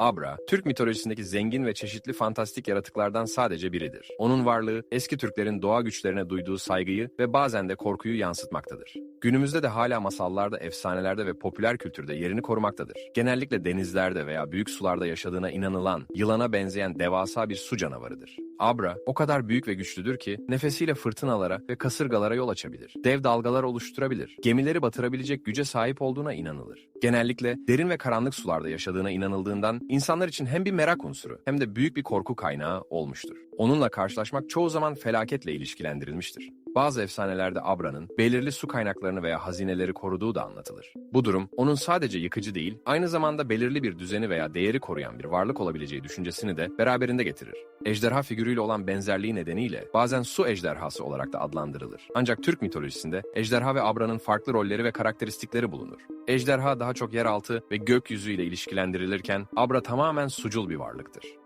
Abra, Türk mitolojisindeki zengin ve çeşitli fantastik yaratıklardan sadece biridir. Onun varlığı, eski Türklerin doğa güçlerine duyduğu saygıyı ve bazen de korkuyu yansıtmaktadır. Günümüzde de hala masallarda, efsanelerde ve popüler kültürde yerini korumaktadır. Genellikle denizlerde veya büyük sularda yaşadığına inanılan, yılana benzeyen devasa bir su canavarıdır. Abra, o kadar büyük ve güçlüdür ki nefesiyle fırtınalara ve kasırgalara yol açabilir. Dev dalgalar oluşturabilir. Gemileri batırabilecek güce sahip olduğuna inanılır. Genellikle derin ve karanlık sularda yaşadığına inanıldığından insanlar için hem bir merak unsuru hem de büyük bir korku kaynağı olmuştur. Onunla karşılaşmak çoğu zaman felaketle ilişkilendirilmiştir. Bazı efsanelerde Abra'nın belirli su kaynaklarını veya hazineleri koruduğu da anlatılır. Bu durum onun sadece yıkıcı değil, aynı zamanda belirli bir düzeni veya değeri koruyan bir varlık olabileceği düşüncesini de beraberinde getirir. Ejderha figürüyle olan benzerliği nedeniyle bazen su ejderhası olarak da adlandırılır. Ancak Türk mitolojisinde ejderha ve Abra'nın farklı rolleri ve karakteristikleri bulunur. Ejderha daha çok yeraltı ve gökyüzüyle ilişkilendirilirken Abra tamamen sucul bir varlıktır.